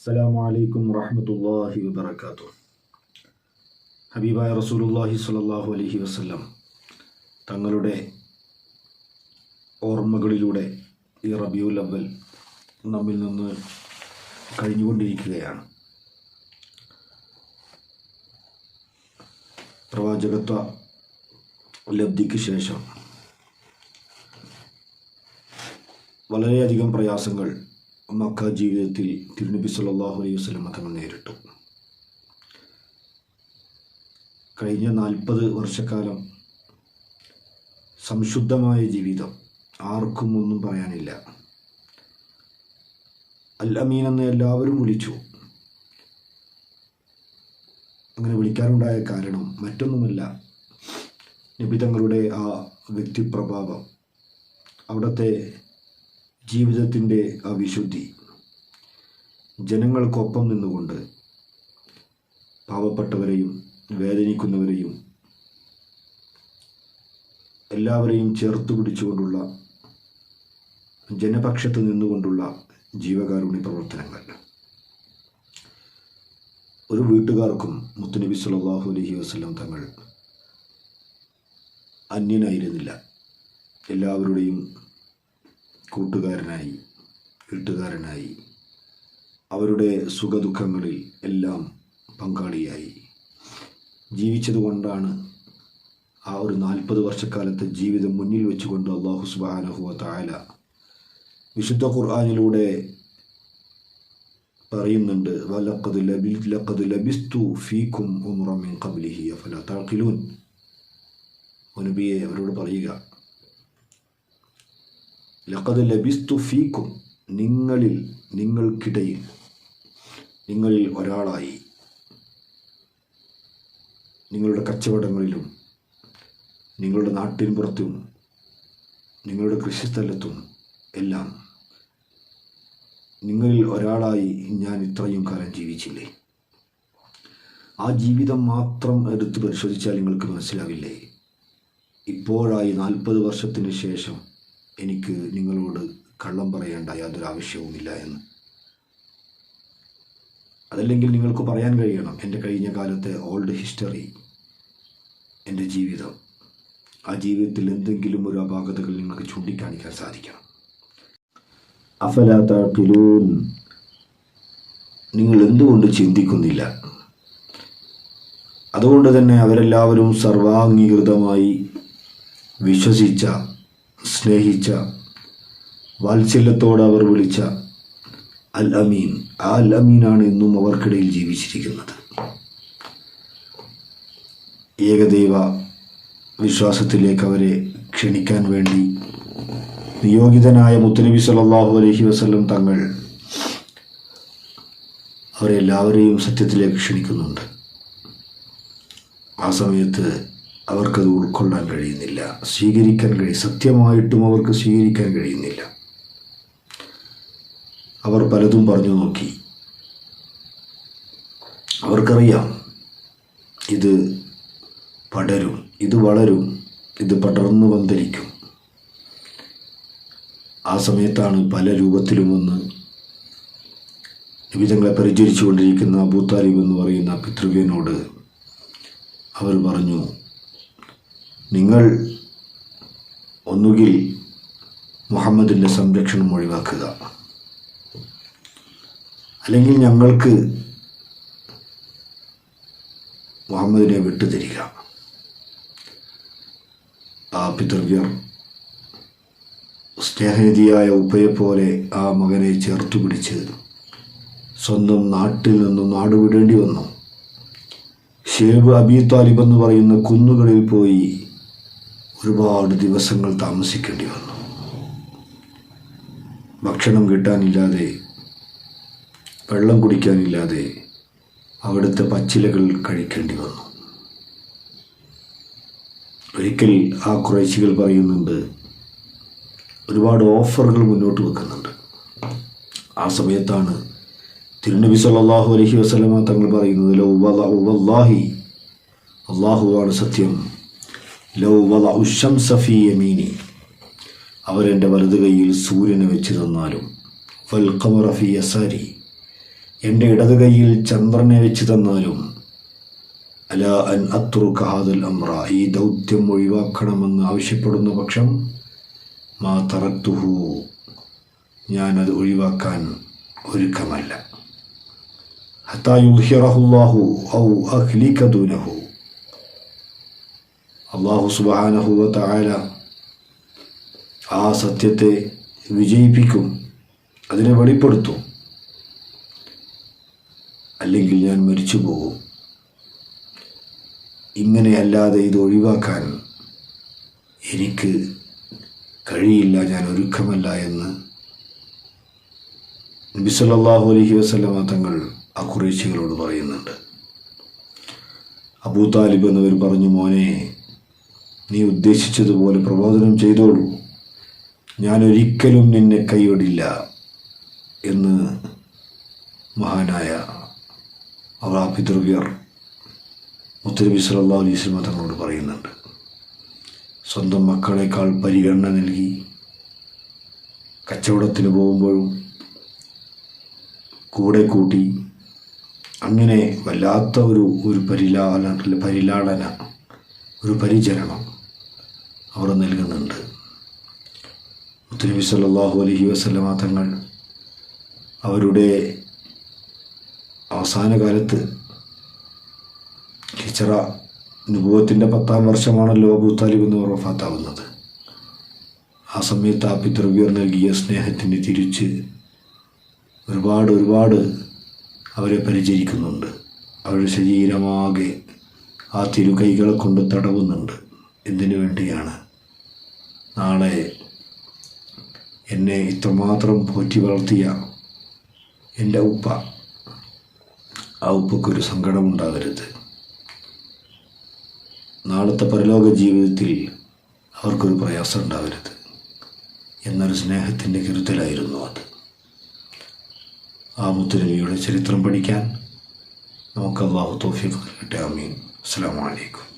അസ്സലാമു അലൈക്കും വറഹമത്തല്ലാഹി വബറകാതുഹു. ഹബീബായ റസൂലുല്ലാഹി സ്വല്ലല്ലാഹു അലൈഹി വസല്ലം തങ്ങളുടെ ഓർമ്മകളിലൂടെ ഈ റബിയുൽ അവൽ നമ്മിൽ നിന്ന് കഴിഞ്ഞുകൊണ്ടിരിക്കുകയാണ്. പ്രവാചകത്വ ലബ്ധിക്ക് ശേഷം വളരെയധികം പ്രയാസങ്ങൾ മക്ക ജീവിതത്തിൽ തിരുനബി സല്ലല്ലാഹു അലൈഹി വസ്ലമ തങ്ങൾ നേരിട്ടു. കഴിഞ്ഞ നാൽപ്പത് വർഷക്കാലം സംശുദ്ധമായ ജീവിതം ആർക്കും ഒന്നും പറയാനില്ല. അൽ അമീൻ എന്ന് എല്ലാവരും വിളിച്ചു. അങ്ങനെ വിളിക്കാനുണ്ടായ കാരണം മറ്റൊന്നുമല്ല. നബി തങ്ങളുടെ ആ വ്യക്തിപ്രഭാവം അവിടുത്തെ ജീവിതത്തിന്റെ ആ വിശുദ്ധി ജനങ്ങൾക്കൊപ്പം നിന്നുകൊണ്ട് പാവപ്പെട്ടവരെയും വേദനിക്കുന്നവരെയും എല്ലാവരെയും ചേർത്ത് പിടിച്ചുകൊണ്ടുള്ള ജനപക്ഷത്ത് നിന്നുകൊണ്ടുള്ള ജീവകാരുണ്യ പ്രവർത്തനങ്ങൾ. ഒരു വീട്ടുകാർക്കും മുത്തുനബി സല്ലല്ലാഹു അലഹി വസല്ലം തങ്ങൾ അന്യനായിരുന്നില്ല. എല്ലാവരുടെയും കൂട്ടുകാരനായി വീട്ടുകാരനായി അവരുടെ സുഖദുഃഖങ്ങളിൽ എല്ലാം പങ്കാളിയായി. ജീവിച്ചതുകൊണ്ടാണ് ആ ഒരു നാൽപ്പത് വർഷക്കാലത്തെ ജീവിതം മുന്നിൽ വെച്ചുകൊണ്ട് അള്ളാഹു സുബാനഹുവ താല വിശുദ്ധ ഖുർആാനിലൂടെ പറയുന്നുണ്ട് നബിയെ അവരോട് പറയുക ലഖദ് ലബിസ്തു ഫീക്കും നിങ്ങളിൽ നിങ്ങൾക്കിടയിൽ നിങ്ങളിൽ ഒരാളായി. നിങ്ങളുടെ കച്ചവടങ്ങളിലും നിങ്ങളുടെ നാട്ടിൻ പുറത്തും നിങ്ങളുടെ കൃഷിസ്ഥലത്തും എല്ലാം നിങ്ങളിൽ ഒരാളായി ഞാൻ ഇത്രയും കാലം ജീവിച്ചില്ലേ? ആ ജീവിതം മാത്രം എടുത്ത് പരിശോധിച്ചാൽ നിങ്ങൾക്ക് മനസ്സിലാവില്ലേ? ഇപ്പോഴായി നാൽപ്പത് വർഷത്തിന് ശേഷം എനിക്ക് നിങ്ങളോട് കള്ളം പറയേണ്ട യാതൊരു ആവശ്യവുമില്ല എന്ന്. അതല്ലെങ്കിൽ നിങ്ങൾക്ക് പറയാൻ കഴിയണം എന്റെ കഴിഞ്ഞ കാലത്തെ ഓൾഡ് ഹിസ്റ്ററി എന്റെ ജീവിതം. ആ ജീവിതത്തിൽ എന്തെങ്കിലും ഒരു അപാകതകൾ നിങ്ങൾക്ക് ചൂണ്ടിക്കാണിക്കാൻ സാധിക്കണം. അഫലാത്ത കിലൂൻ നിങ്ങൾ എന്തുകൊണ്ട് ചിന്തിക്കുന്നില്ല? അതുകൊണ്ട് തന്നെ അവരെല്ലാവരും സർവാംഗീകൃതമായി വിശ്വസിച്ച സ്നേഹിച്ച വാത്സല്യത്തോടെ അവർ വിളിച്ച അൽ അമീൻ ആ അൽ അമീനാണ് ഇന്നും അവർക്കിടയിൽ ജീവിച്ചിരിക്കുന്നത്. ഏകദൈവ വിശ്വാസത്തിലേക്ക് അവരെ ക്ഷണിക്കാൻ വേണ്ടി നിയോഗിതനായ മുത്തനബി സല്ലല്ലാഹു അലഹി വസ്ലം തങ്ങൾ അവരെല്ലാവരെയും സത്യത്തിലേക്ക് ക്ഷണിക്കുന്നുണ്ട്. ആ സമയത്ത് അവർക്കത് ഉൾക്കൊള്ളാൻ കഴിയുന്നില്ല. സ്വീകരിക്കാൻ കഴിയും സത്യമായിട്ടും അവർക്ക് സ്വീകരിക്കാൻ കഴിയുന്നില്ല. അവർ പലതും പറഞ്ഞു നോക്കി. അവർക്കറിയാം ഇത് പടരും ഇത് വളരും ഇത് പടർന്നു പന്തലിക്കും ആ സമയത്താണ് പല രൂപത്തിലും വന്ന് വിധങ്ങളെ പരിചരിച്ചു കൊണ്ടിരിക്കുന്ന അബൂ താലിബ് എന്ന് പറയുന്ന പിതൃവ്യനോട് അവർ പറഞ്ഞു നിങ്ങൾ ഒന്നുകിൽ മുഹമ്മദിന്റെ സംരക്ഷണം ഒഴിവാക്കുക. അല്ലെങ്കിൽ ഞങ്ങൾക്ക് മുഹമ്മദിനെ വിട്ടുതരിക. ആ പിതൃവ്യർ സ്നേഹനിധിയായ ഉപ്പയെപ്പോലെ ആ മകനെ ചേർത്തു പിടിച്ച് സ്വന്തം നാട്ടിൽ നിന്നും നാടുവിടേണ്ടി വന്നു. ഷേബ് അബി താലിബ് എന്ന് പറയുന്ന കുന്നുകളിൽ പോയി ഒരുപാട് ദിവസങ്ങൾ താമസിക്കേണ്ടി വന്നു. ഭക്ഷണം കിട്ടാനില്ലാതെ വെള്ളം കുടിക്കാനില്ലാതെ അവിടുത്തെ പച്ചിലകൾ കഴിക്കേണ്ടി വന്നു. ഒരിക്കൽ ആ കുറേശികൾ പറയുന്നുണ്ട് ഒരുപാട് ഓഫറുകൾ മുന്നോട്ട് വെക്കുന്നുണ്ട്. ആ സമയത്താണ് തിരുനബി സല്ലാഹു അലഹി വസ്ലമ തങ്ങൾ പറയുന്നത് അള്ളാഹു അള്ളാഹുവാണ് സത്യം. ലൗ വദഉ ശംസ ഫീ യമീനി. അവരെന്റെ വലത് കൈയിൽ സൂര്യനെ വെച്ച് തന്നാലും വൽ ഖമറ ഫി യസാരി എന്റെ ഇടത് കൈയിൽ ചന്ദ്രനെ വെച്ച് തന്നാലും അല അൻ അത്രു ഹാദൽ അമ്ര ഈ ദൗത്യം ഒഴിവാക്കണമെന്ന് ആവശ്യപ്പെടുന്ന പക്ഷം മാ തറത്തുഹു ഞാനത് ഒഴിവാക്കാൻ ഒരുക്കമല്ല. ഹത്താ യുഹിറഹുല്ലാഹു ഔ അഹ്ലിക ദൂനഹു. അള്ളാഹു സുബാനഹുവ തായാല ആ സത്യത്തെ വിജയിപ്പിക്കും അതിനെ വെളിപ്പെടുത്തും. അല്ലെങ്കിൽ ഞാൻ മരിച്ചു പോകും ഇങ്ങനെയല്ലാതെ ഇത് ഒഴിവാക്കാൻ എനിക്ക് കഴിയില്ല ഞാൻ ഒരുക്കമല്ല എന്ന് നബി അലൈഹി വസല്ലമ തങ്ങൾ ആ കുറേശികളോട് പറയുന്നുണ്ട്. അബൂ താലിബ് എന്നവർ പറഞ്ഞു മോനെ നീ ഉദ്ദേശിച്ചതുപോലെ പ്രബോധനം ചെയ്തോളൂ. ഞാൻ ഒരിക്കലും നിന്നെ കൈവിടില്ല എന്ന് മഹാനായ അവളാ മുത്തലബി അലൈഹി വസല്ലമ തങ്ങളോട് പറയുന്നുണ്ട്. സ്വന്തം മക്കളെക്കാൾ പരിഗണന നൽകി കച്ചവടത്തിന് പോകുമ്പോഴും കൂടെ കൂട്ടി അങ്ങനെ വല്ലാത്ത ഒരു ഒരു പരിലാല പരിലാളന ഒരു പരിചരണം അവർ നൽകുന്നുണ്ട്. മുത്തനബി സല്ലാഹു അലഹി വസ്ലമ തങ്ങൾ അവരുടെ അവസാന കാലത്ത് ഹിച്ചറ അനുഭവത്തിന്റെ പത്താം വർഷമാണല്ലോ അബൂ താലിബ് എന്ന് വഫാത്താവുന്നത്. ആ സമയത്ത് ആ പിതൃവ്യർ നൽകിയ സ്നേഹത്തിന് തിരിച്ച് ഒരുപാട് ഒരുപാട് അവരെ പരിചരിക്കുന്നുണ്ട്. അവരുടെ ശരീരമാകെ ആ തിരുകൈകളെ കൊണ്ട് തടവുന്നുണ്ട്. എന്തിനു വേണ്ടിയാണ്. നാളെ എന്നെ ഇത്രമാത്രം പോറ്റി വളർത്തിയ എന്റെ ഉപ്പ ആ ഉപ്പക്കൊരു സങ്കടമുണ്ടാകരുത് നാളത്തെ പരലോക ജീവിതത്തിൽ അവർക്കൊരു പ്രയാസം ഉണ്ടാകരുത്. എന്നൊരു സ്നേഹത്തിന്റെ കരുതലായിരുന്നു അത്. ആ മുത്തുരമിയുടെ ചരിത്രം പഠിക്കാൻ നമുക്ക് അള്ളാഹു തോഫിക്ക് നൽകട്ടെ. അമീൻ അസ്സാം വലൈക്കും